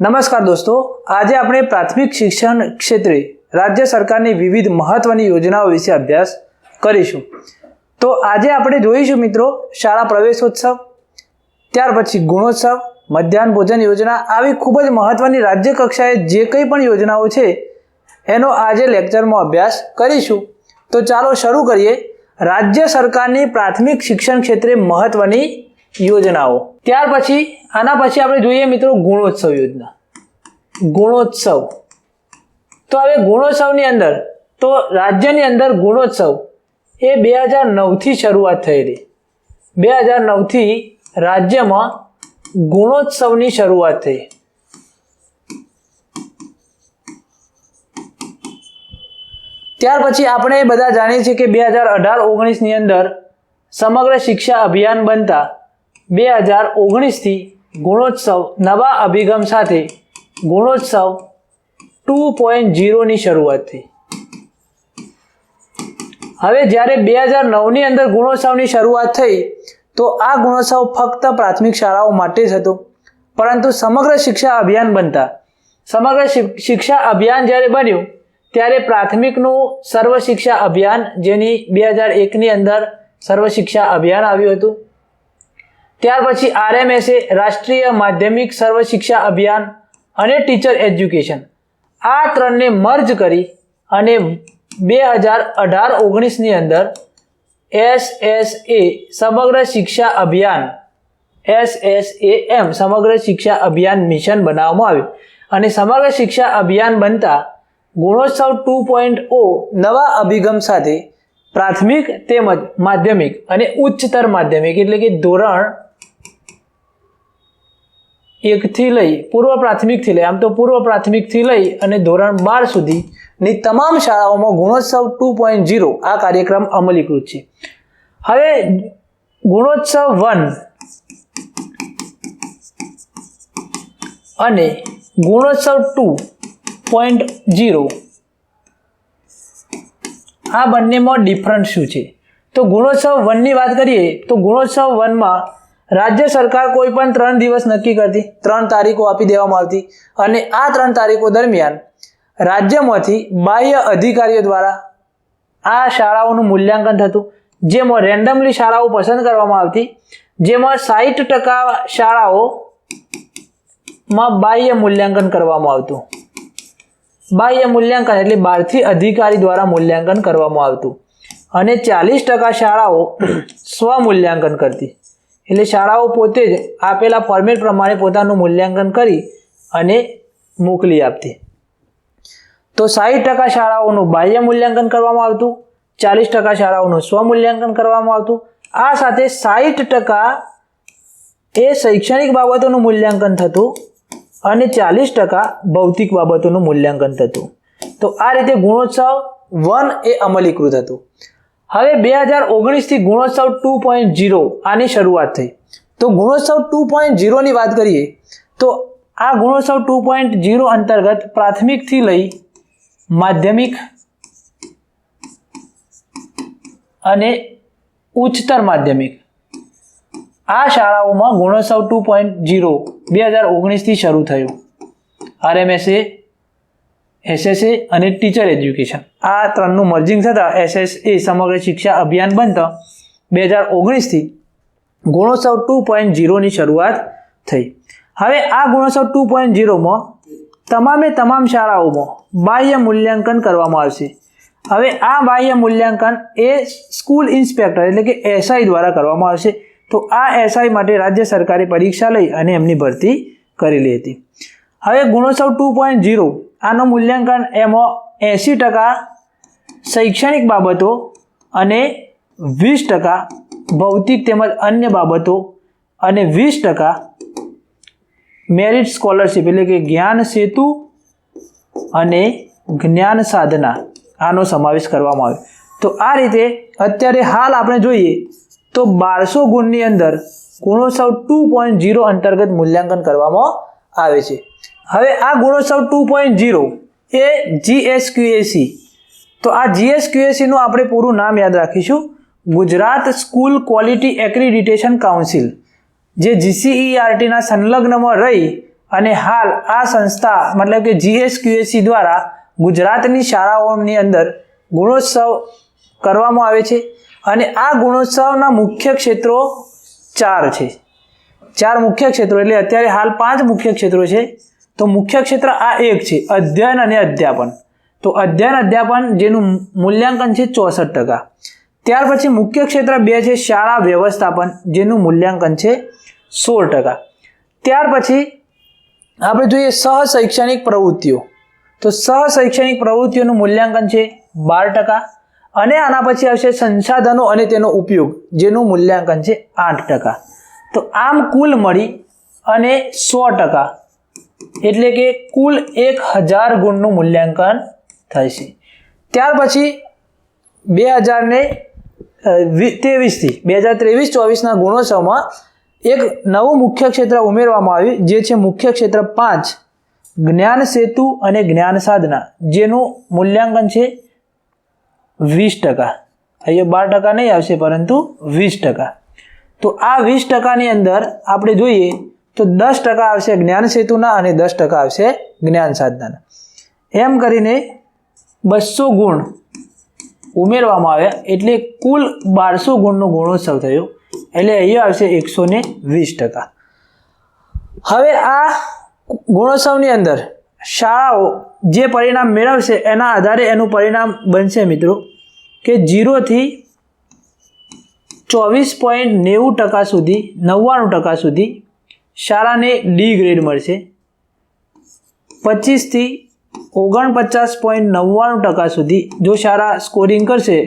નમસ્કાર દોસ્તો, આજે આપણે પ્રાથમિક શિક્ષણ ક્ષેત્રે રાજ્ય સરકારની વિવિધ મહત્વની યોજનાઓ વિશે અભ્યાસ કરીશું. તો આજે આપણે જોઈશું મિત્રો, શાળા પ્રવેશોત્સવ, ત્યાર પછી ગુણોત્સવ, મધ્યાહન ભોજન યોજના આવી ખૂબ જ મહત્વની રાજ્ય કક્ષાએ જે કંઈ પણ યોજનાઓ છે, એનો આજે લેક્ચરમાં અભ્યાસ કરીશું. તો ચાલો શરૂ કરીએ. રાજ્ય સરકારની પ્રાથમિક શિક્ષણ ક્ષેત્રે મહત્વની યોજનાઓ. ત્યાર પછી, આના પછી આપણે જોઈએ મિત્રો ગુણોત્સવ યોજના. ગુણોત્સવ. તો હવે ગુણોત્સવની અંદર, તો રાજ્યની અંદર ગુણોત્સવ એ બે હજાર નવથી શરૂઆત થયેલી. બે હજાર નવથી રાજ્યમાં ગુણોત્સવની શરૂઆત થઈ. ત્યાર પછી આપણે બધા જાણીએ છીએ કે બે હજાર અઢાર ઓગણીસની અંદર સમગ્ર શિક્ષા અભિયાન બનતા બે હજાર ઓગણીસથી ગુણોત્સવ નવા અભિગમ સાથે ગુણોત્સવ ટુ પોઈન્ટ ઝીરોની શરૂઆત થઈ. હવે જ્યારે બે હજાર નવની અંદર ગુણોત્સવની શરૂઆત થઈ, તો આ ગુણોત્સવ ફક્ત પ્રાથમિક શાળાઓ માટે જ હતો. પરંતુ સમગ્ર શિક્ષા અભિયાન બનતા. સમગ્ર શિક્ષા અભિયાન જ્યારે બન્યું, ત્યારે પ્રાથમિકનું સર્વ શિક્ષા અભિયાન, જેની બે હજાર એકની અંદર સર્વ શિક્ષા અભિયાન આવ્યું હતું ત્યાર પછી આરએમએસએ, રાષ્ટ્રીય માધ્યમિક સર્વ શિક્ષા અભિયાન અને ટીચર એજ્યુકેશન. આ ત્રણને મર્જ કરી અને બે હજાર અઢાર ઓગણીસની અંદર એસ એસ એ સમગ્ર શિક્ષા અભિયાન એસ એસ એ એમ સમગ્ર શિક્ષા અભિયાન મિશન બનાવવામાં આવ્યું. અને સમગ્ર શિક્ષા અભિયાન બનતા ગુણોત્સવ ટુ પોઈન્ટ ઓ નવા અભિગમ સાથે પ્રાથમિક તેમજ માધ્યમિક અને ઉચ્ચતર માધ્યમિક એટલે કે ધોરણ એકથી લઈ, પૂર્વ પ્રાથમિકથી લઈ, આમ તો પૂર્વ પ્રાથમિકથી લઈ અને ધોરણ બાર સુધીની તમામ શાળાઓમાં ગુણોત્સવ ટુ પોઈન્ટ ઝીરો આ કાર્યક્રમ અમલીકૃત છે. હવે ગુણોત્સવ વન અને ગુણોત્સવ ટુ પોઈન્ટ ઝીરો આ બંનેમાં ડિફરન્ટ શું છે? તો ગુણોત્સવ વનની વાત કરીએ, તો ગુણોત્સવ વનમાં રાજ્ય સરકાર કોઈ પણ ત્રણ દિવસ નક્કી કરતી, ત્રણ તારીખો આપી દેવામાં આવતી અને આ ત્રણ તારીખો દરમિયાન રાજ્યમાંથી બાહ્ય અધિકારીઓ દ્વારા આ શાળાઓનું મૂલ્યાંકન થતું, જેમાં રેન્ડમલી શાળાઓ પસંદ કરવામાં આવતી, જેમાં સાહીઠ ટકા શાળાઓ માં બાહ્ય મૂલ્યાંકન કરવામાં આવતું. બાહ્ય મૂલ્યાંકન એટલે બહારથી અધિકારી દ્વારા મૂલ્યાંકન કરવામાં આવતું. અને ચાલીસ ટકા શાળાઓ સ્વ મૂલ્યાંકન કરતી. એટલે શાળાઓ પોતે જ આપેલા ફોર્મેટ પ્રમાણે પોતાનું મૂલ્યાંકન કરી અને મોકલી આપતી. તો સાહીઠ ટકા શાળાઓનું બાહ્ય મૂલ્યાંકન કરવામાં આવતું, ચાલીસ ટકા શાળાઓનું સ્વ મૂલ્યાંકન કરવામાં આવતું. આ સાથે સાહીઠ ટકા એ શૈક્ષણિક બાબતોનું મૂલ્યાંકન થતું અને ચાલીસ ટકા ભૌતિક બાબતોનું મૂલ્યાંકન થતું. તો આ રીતે ગુણોત્સવ વન એ અમલીકૃત હતું. હવે બે હજાર ઓગણીસથી ગુણોત્સવ ટુ પોઈન્ટ ઝીરો આની શરૂઆત થઈ. તો ગુણોત્સવ ટુ પોઈન્ટ ઝીરોની વાત કરીએ, તો આ ગુણોત્સવ ટુ પોઈન્ટ ઝીરો અંતર્ગત પ્રાથમિકથી લઈ માધ્યમિક અને ઉચ્ચતર માધ્યમિક આ શાળાઓમાં ગુણોત્સવ ટુ પોઈન્ટ ઝીરો બે હજાર ઓગણીસથી શરૂ થયું. આરએમએસએ એસએસએ અને ટીચર એજ્યુકેશન આ ત્રણનું મર્જિંગ થતાં એસએસએ સમગ્ર શિક્ષા અભિયાન બનતા બે હજાર ઓગણીસથી ગુણોત્સવ ટુ પોઈન્ટ ઝીરોની શરૂઆત થઈ. હવે આ ગુણોત્સવ ટુ પોઈન્ટ ઝીરોમાં તમામે તમામ શાળાઓમાં બાહ્ય મૂલ્યાંકન કરવામાં આવશે. હવે આ બાહ્ય મૂલ્યાંકન એ સ્કૂલ ઇન્સ્પેક્ટર એટલે કે એસઆઈ દ્વારા કરવામાં આવશે. તો આ એસઆઈ માટે રાજ્ય સરકારે પરીક્ષા લઈ અને એમની ભરતી કરેલી હતી. હવે ગુણોત્સવ ટુ પોઈન્ટ ઝીરો આનું મૂલ્યાંકન એમાં એંસી ટકા શૈક્ષણિક બાબતો અને વીસ ટકા ભૌતિક તેમજ અન્ય બાબતો અને વીસ ટકા મેરિટ સ્કોલરશિપ એટલે કે જ્ઞાન સેતુ અને જ્ઞાન સાધના. આનો સમાવેશ કરવામાં આવ્યો તો આ રીતે અત્યારે હાલ આપણે જોઈએ તો બારસો ગુણની અંદર ગુણોત્સવ ટુ પોઈન્ટ ઝીરો અંતર્ગત મૂલ્યાંકન કરવામાં આવે છે. હવે આ ગુણોત્સવ ટુ પોઈન્ટ ઝીરો એ જીએસક્યુએસી તો આ જીએસક્યુએસીનું આપણે પૂરું નામ યાદ રાખીશું. Gujarat school quality accreditation council, જે જીસીઈઆરટીના સંલગ્નમાં રહી અને હાલ આ સંસ્થા, મતલબ કે જીએસક્યુએસી દ્વારા ગુજરાતની શાળાઓની અંદર ગુણોત્સવ કરવામાં આવે છે અને આ ગુણોત્સવના મુખ્ય ક્ષેત્રો ચાર છે. ચાર મુખ્ય ક્ષેત્રો, એટલે અત્યારે હાલ પાંચ મુખ્ય ક્ષેત્રો છે. તો મુખ્ય ક્ષેત્ર આ એક છે, અધ્યયન અને અધ્યાપન. તો અધ્યયન, અધ્યાપન જેનું મૂલ્યાંકન છે ચોસઠ ટકા. ત્યાર પછી મુખ્ય ક્ષેત્ર બે છે શાળા વ્યવસ્થાપન, જેનું મૂલ્યાંકન છે સોળ ટકા. ત્યાર પછી આપણે જોઈએ સહ શૈક્ષણિક પ્રવૃત્તિઓ. તો સહ શૈક્ષણિક પ્રવૃત્તિઓનું મૂલ્યાંકન છે બાર ટકા અને આના પછી આવશે સંસાધનો અને તેનો ઉપયોગ, જેનું મૂલ્યાંકન છે આઠ ટકા. તો આમ કુલ મળી અને સો ટકા. એટલે કે કુલ એક હજાર ગુણનું મૂલ્યાંકન થશે ત્યાર પછી બે હજારને ત્રેવીસથી, બે હજાર ત્રેવીસ ચોવીસના ગુણોત્સવમાં એક નવું મુખ્ય ક્ષેત્ર ઉમેરવામાં આવ્યું, જે છે મુખ્ય ક્ષેત્ર પાંચ, જ્ઞાન સેતુ અને જ્ઞાન સાધના, જેનું મૂલ્યાંકન છે વીસ ટકા. અહીંયા બાર ટકા નહીં આવશે, પરંતુ વીસ ટકા. તો આ વીસ ટકાની અંદર આપણે જોઈએ તો દસ ટકા આવશે જ્ઞાન સેતુના અને દસ ટકા આવશે જ્ઞાન સાધનાના. એમ કરીને બસો ગુણ ઉમેરવામાં આવ્યા એટલે કુલ બારસો ગુણનો ગુણોત્સવ થયો. એટલે અહીંયા આવશે એકસો ને વીસ ટકા. હવે આ ગુણોત્સવની અંદર શાળાઓ જે પરિણામ મેળવશે એના આધારે એનું પરિણામ બનશે મિત્રો કે જીરોથી ચોવીસ પોઈન્ટ નેવું ટકા સુધી, નવ્વાણું ટકા સુધી શાળાને ડી ગ્રેડ મળશે. પચીસથી ઓગણપચાસ પોઈન્ટ નવ્વાણું ટકા સુધી જો શાળા સ્કોરિંગ કરશે,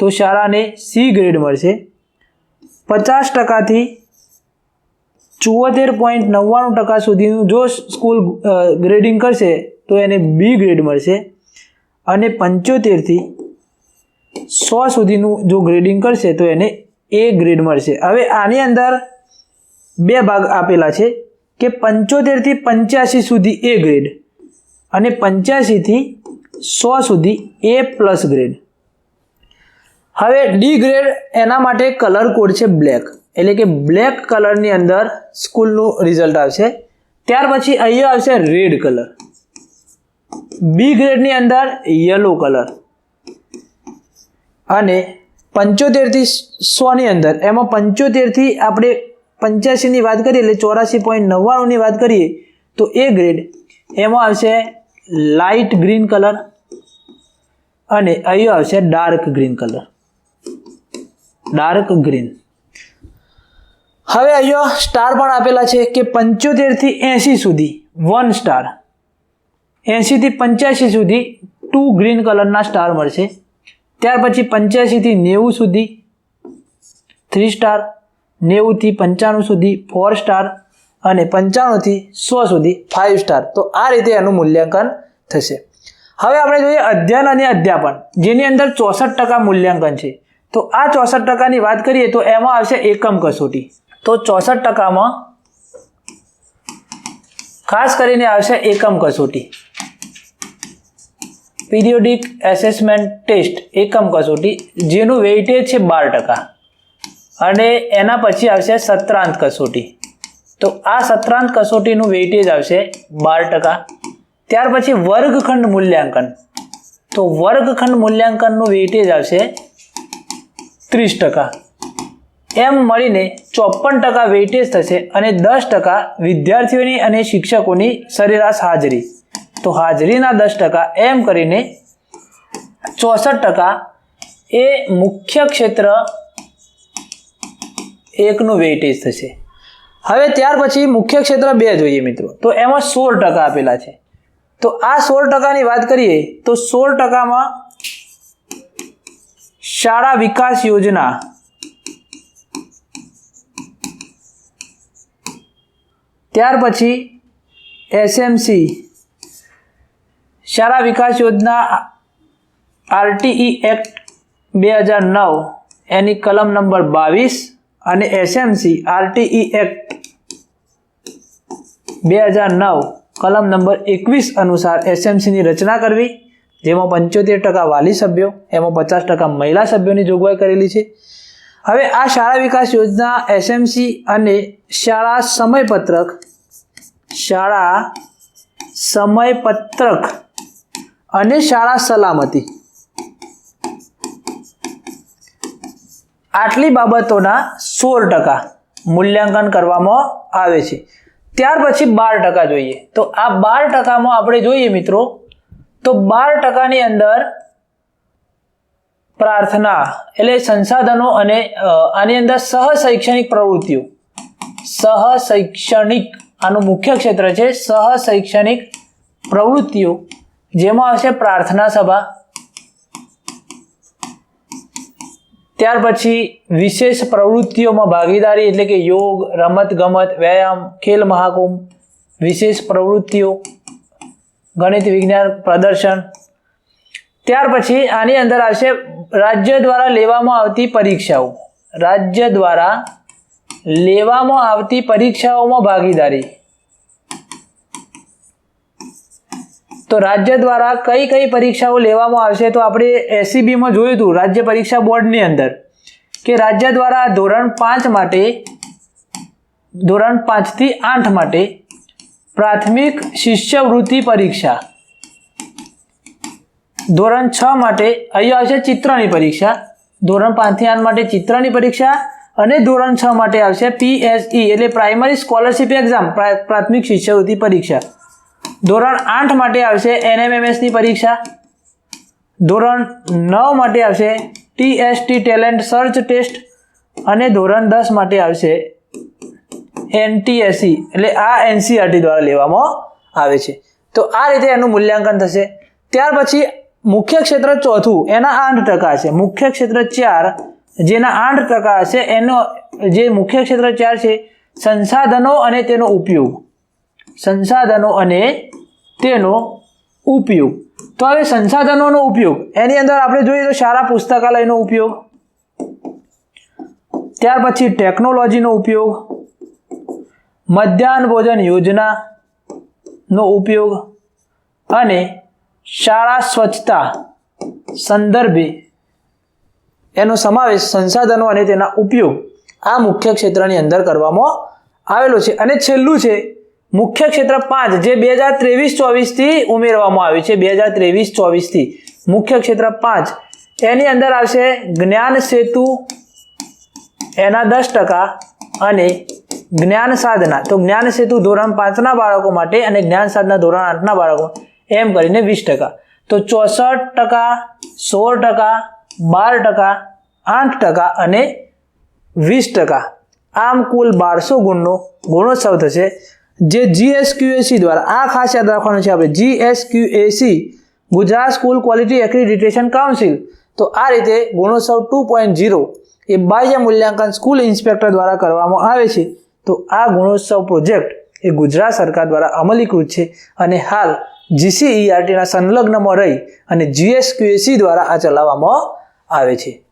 તો શાળાને સી ગ્રેડ મળશે. પચાસ ટકાથી ચુંવોતેર પોઈન્ટ નવ્વાણું ટકા સુધીનું જો સ્કૂલ ગ્રેડિંગ કરશે, તો એને બી ગ્રેડ મળશે. અને પંચોતેરથી સો સુધીનું જો ગ્રેડિંગ કરશે, તો એને એ ગ્રેડ મળશે. હવે આની અંદર બે ભાગ આપેલા છે કે પંચોતેરથી પંચ્યાસી સુધી એ ગ્રેડ અને પંચ્યાસીથી સો સુધી એ પ્લસ ગ્રેડ હવે ડી ગ્રેડ એના માટે કલર કોડ છે બ્લેક એટલે કે બ્લેક કલરની અંદર સ્કૂલનું રિઝલ્ટ આવશે. ત્યાર પછી અહીંયા આવશે રેડ કલર બી ગ્રેડની અંદર યલો કલર અને પંચોતેરથી સોની અંદર, એમાં પંચોતેરથી આપણે પંચ્યાસીની વાત કરીએ એટલે ચોરાસી પોઈન્ટ નવ્વાણુંની વાત કરીએ, તો એ ગ્રેડ એમાં આવશે લાઇટ ગ્રીન કલર અને અહીં આવશે dark green colour dark green હવે અહીંયા સ્ટાર પણ આપેલા છે કે પંચોતેરથી એંશી સુધી વન સ્ટાર એંસીથી પંચ્યાસી સુધી ટુ ગ્રીન કલરના સ્ટાર મળશે. ત્યાર પછી પંચ્યાસીથી નેવું સુધી થ્રી સ્ટાર નેવુંથી પંચાણું સુધી ફોર સ્ટાર અને પંચાણુંથી સો સુધી ફાઇવ સ્ટાર તો આ રીતે એનું મૂલ્યાંકન થશે. હવે આપણે જોઈએ અધ્યયન અને અધ્યાપન, જેની અંદર ચોસઠ ટકા મૂલ્યાંકન છે. તો આ ચોસઠ ટકાની વાત કરીએ તો એમાં આવશે એકમ કસોટી. તો ચોસઠ ટકામાં ખાસ કરીને આવશે એકમ કસોટી. પીરિયોડિક એસેસમેન્ટ ટેસ્ટ, એકમ કસોટી, જેનું વેઇટેજ છે બાર ટકા. અને એના પછી આવશે સત્રાંત કસોટી. તો આ સત્રાંત કસોટીનું વેઇટેજ આવશે બાર ટકા. ત્યાર પછી વર્ગખંડ મૂલ્યાંકન. તો વર્ગખંડ મૂલ્યાંકનનું વેઇટેજ આવશે ત્રીસ ટકા. એમ મળીને ચોપન ટકા વેઇટેજ થશે અને દસ ટકા વિદ્યાર્થીઓની અને શિક્ષકોની સરેરાશ હાજરી. તો હાજરીના દસ ટકા એમ કરીને ચોસઠ ટકા એ મુખ્ય ક્ષેત્ર એકનું વેઇટેજ થશે. હવે ત્યાર પછી મુખ્ય ક્ષેત્ર બે જોઈએ મિત્રો. તો એમાં સોળ ટકા આપેલા છે. તો આ સોળ ટકાની વાત કરીએ, તો સોળ ટકામાં શાળા વિકાસ યોજના ત્યાર પછી એસએમસી શાળા વિકાસ યોજના આરટીઈ એક્ટ બે હજાર નવ એની કલમ નંબર બાવીસ અને એસએમસી આરટીઈ એક્ટ બે હજાર નવ કલમ નંબર એકવીસ અનુસાર એસએમસીની રચના કરવી, જેમાં પંચોતેર ટકા વાલી સભ્યો, એમાં પચાસ ટકા મહિલા સભ્યોની જોગવાઈ કરેલી છે. હવે આ શાળા વિકાસ યોજના એસએમસી અને શાળા સમયપત્રક શાળા સમયપત્રક અને શાળા સલામતી આટલી બાબતોના સોળ ટકા મૂલ્યાંકન કરવામાં આવે છે. ત્યાર પછી બાર ટકા જોઈએ. તો આ બાર ટકામાં આપણે જોઈએ મિત્રો, તો બાર ટકાની અંદર પ્રાર્થના એટલે સંસાધનો અને આની અંદર સહ શૈક્ષણિક પ્રવૃત્તિઓ. સહ શૈક્ષણિક, આનું મુખ્ય ક્ષેત્ર છે સહ શૈક્ષણિક પ્રવૃત્તિઓ. જેમાં આવશે પ્રાર્થના સભા ત્યાર પછી વિશેષ પ્રવૃત્તિઓમાં ભાગીદારી એટલે કે યોગ, રમત ગમત, વ્યાયામ, ખેલ મહાકુંભ, વિશેષ પ્રવૃત્તિઓ, ગણિત વિજ્ઞાન પ્રદર્શન. ત્યાર પછી આની અંદર આવશે રાજ્ય દ્વારા લેવામાં આવતી પરીક્ષાઓ. રાજ્ય દ્વારા લેવામાં આવતી પરીક્ષાઓમાં ભાગીદારી. તો રાજ્ય દ્વારા કઈ કઈ પરીક્ષાઓ લેવામાં આવશે? તો આપણે એસીબીમાં જોયું હતું, રાજ્ય પરીક્ષા બોર્ડની અંદર, કે રાજ્ય દ્વારા ધોરણ પાંચ માટે, ધોરણ પાંચથી આઠ માટે પ્રાથમિક શિષ્યવૃત્તિ પરીક્ષા, ધોરણ છ માટે અહીંયા આવશે ચિત્રની પરીક્ષા, ધોરણ પાંચથી આઠ માટે ચિત્રની પરીક્ષા, અને ધોરણ છ માટે આવશે પીએસઈ એટલે પ્રાઇમરી સ્કોલરશિપ એક્ઝામ પ્રાથમિક શિષ્યવૃત્તિ પરીક્ષા. ધોરણ આઠ માટે આવશે એનએમએમએસની પરીક્ષા. ધોરણ નવ માટે આવશે ટીએસટી ટેલેન્ટ સર્ચ ટેસ્ટ. અને ધોરણ દસ માટે આવશે એનટીએસસી. એટલે આ એનસીઆરટી દ્વારા લેવામાં આવે છે. તો આ રીતે એનું મૂલ્યાંકન થશે. ત્યાર પછી મુખ્ય ક્ષેત્ર ચોથું, એના આઠ ટકા છે મુખ્ય ક્ષેત્ર ચાર, જેના આઠ ટકા હશે, એનો જે મુખ્ય ક્ષેત્ર ચાર છે, સંસાધનો અને તેનો ઉપયોગ. સંસાધનો અને તેનો ઉપયોગ. તો હવે સંસાધનોનો ઉપયોગ. એની અંદર આપણે જોઈએ તો શાળા પુસ્તકાલયનો ઉપયોગ. ત્યાર પછી ટેકનોલોજીનો ઉપયોગ. મધ્યાહન ભોજન યોજનાનો ઉપયોગ. અને શાળા સ્વચ્છતા સંદર્ભે એનો સમાવેશ સંસાધનો અને તેના ઉપયોગ આ મુખ્ય ક્ષેત્રની અંદર કરવામાં આવેલો છે. અને છેલ્લું છે મુખ્ય ક્ષેત્ર પાંચ, જે બે હજાર ત્રેવીસ ચોવીસથી ઉમેરવામાં આવ્યું છે. બે હજાર ત્રેવીસ ચોવીસથી મુખ્ય ક્ષેત્ર પાંચ, એની અંદર આવશે જ્ઞાન સેતુ, એના દસ ટકા અને જ્ઞાન સાધના. તો જ્ઞાન સેતુ ધોરણ પાંચના બાળકો માટે અને જ્ઞાન સાધના ધોરણ આઠના બાળકો, એમ કરીને વીસ ટકા. તો ચોસઠ ટકા, સોળ ટકા, બાર ટકા, આઠ ટકા અને વીસ ટકા. આમ કુલ બારસો ગુણનો ગુણોત્સવ થશે. જે જીએસક્યુએસી દ્વારા, આ ખાસ યાદ રાખવાનું છે આપણે GSQAC Gujarat school quality accreditation council. તો આ રીતે ગુણોત્સવ ટુ પોઈન્ટ ઝીરો એ બાહ્ય મૂલ્યાંકન સ્કૂલ ઇન્સ્પેક્ટર દ્વારા કરવામાં આવે છે. તો આ ગુણોત્સવ પ્રોજેક્ટ એ ગુજરાત સરકાર દ્વારા અમલીકૃત છે અને હાલ જીસીઈઆરટીના સંલગ્નમાં રહી અને જીએસક્યુએસી દ્વારા આ ચલાવવામાં આવે છે.